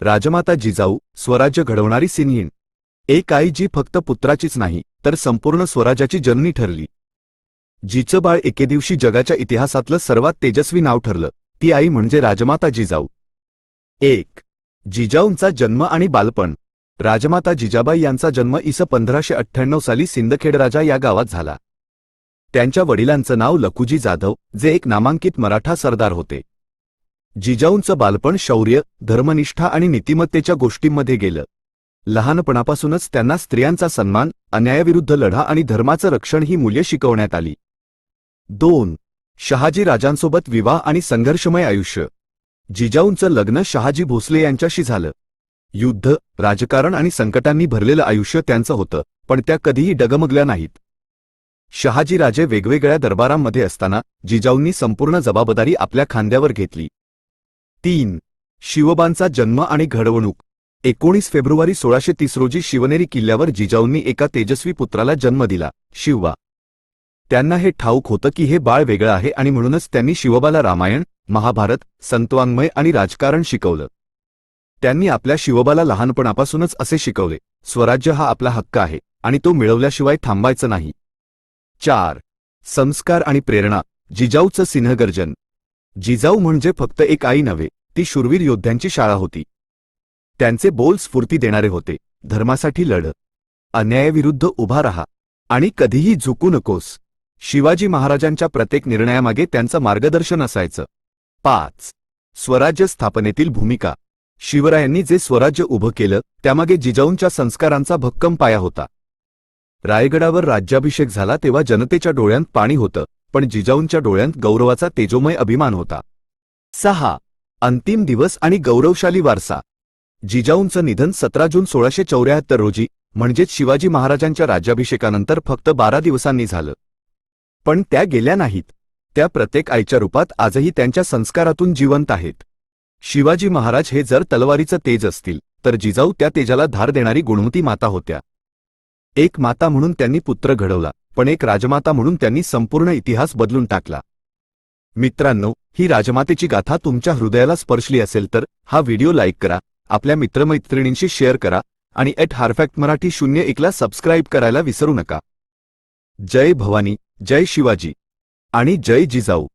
राजमाता जिजाऊ स्वराज्य घडवणारी सिनहीण. एक आई जी फक्त पुत्राचीच नाही तर संपूर्ण स्वराज्याची जननी ठरली. जिचं बाळ एके दिवशी जगाच्या इतिहासातलं सर्वात तेजस्वी नाव ठरलं ती आई म्हणजे राजमाता जिजाऊ. एक. जिजाऊंचा जन्म आणि बालपण. राजमाता जिजाबाई यांचा जन्म इस पंधराशे अठ्ठ्याण्णव साली सिंदखेडराजा या गावात झाला. त्यांच्या वडिलांचं नाव लखुजी जाधव जे एक नामांकित मराठा सरदार होते. जिजाऊंचं बालपण शौर्य धर्मनिष्ठा आणि नीतिमत्तेच्या गोष्टींमध्ये गेलं. लहानपणापासूनच त्यांना स्त्रियांचा सन्मान अन्यायाविरुद्ध लढा आणि धर्माचं रक्षण ही मूल्य शिकवण्यात आली. दोन शहाजी राजांसोबत विवाह आणि संघर्षमय आयुष्य. जिजाऊंचं लग्न शहाजी भोसले यांच्याशी झालं. युद्ध राजकारण आणि संकटांनी भरलेलं आयुष्य त्यांचं होतं पण त्या कधीही डगमगल्या नाहीत. शहाजीराजे वेगवेगळ्या दरबारांमध्ये असताना जिजाऊंनी संपूर्ण जबाबदारी आपल्या खांद्यावर घेतली. तीन. शिवबांचा जन्म आणि घडवणूक. एकोणीस फेब्रुवारी सोळाशे तीस रोजी शिवनेरी किल्ल्यावर जिजाऊंनी एका तेजस्वी पुत्राला जन्म दिला शिवबा त्यांना हे ठाऊक होतं की हे बाळ वेगळं आहे आणि म्हणूनच त्यांनी शिवबाला रामायण महाभारत संतवाङ्मय आणि राजकारण शिकवलं. त्यांनी आपल्या शिवबाला लहानपणापासूनच असे शिकवले स्वराज्य हा आपला हक्क आहे आणि तो मिळवल्याशिवाय थांबायचं नाही. चार. संस्कार आणि प्रेरणा जिजाऊचं सिंहगर्जन. जिजाऊ म्हणजे फक्त एक आई नव्हे ती शूरवीर योद्ध्यांची शाळा होती. त्यांचे बोल स्फूर्ती देणारे होते. धर्मासाठी लढ. अन्यायाविरुद्ध उभा राहा. आणि कधीही झुकू नकोस. शिवाजी महाराजांच्या प्रत्येक निर्णयामागे त्यांचं मार्गदर्शन असायचं. पाच. स्वराज्य स्थापनेतील भूमिका. शिवरायांनी जे स्वराज्य उभं केलं त्यामागे जिजाऊंच्या संस्कारांचा भक्कम पाया होता. रायगडावर राज्याभिषेक झाला तेव्हा जनतेच्या डोळ्यांत पाणी होतं पण जिजाऊंच्या डोळ्यांत गौरवाचा तेजोमय अभिमान होता. सहा. अंतिम दिवस आणि गौरवशाली वारसा. जिजाऊंचं निधन सतरा जून सोळाशे चौऱ्याहत्तर रोजी म्हणजेच शिवाजी महाराजांच्या राज्याभिषेकानंतर फक्त बारा दिवसांनी झालं. पण त्या गेल्या नाहीत. त्या प्रत्येक आईच्या रूपात आजही त्यांच्या संस्कारातून जिवंत आहेत. शिवाजी महाराज हे जर तलवारीचं तेज असतील तर जिजाऊ त्या तेजाला धार देणारी गुणवती माता होत्या. एक माता म्हणून त्यांनी पुत्र घडवला पण एक राजमाता म्हणून त्यांनी संपूर्ण इतिहास बदलून टाकला. मित्रांनो ही राजमातेची गाथा तुमच्या हृदयाला स्पर्शली असेल तर हा व्हिडिओ लाईक करा आपल्या मित्रमैत्रिणींशी शेअर करा आणि एट हारफॅक्ट मराठी शून्य एकला सबस्क्राईब करायला विसरू नका. जय भवानी जय शिवाजी आणि जय जिजाऊ.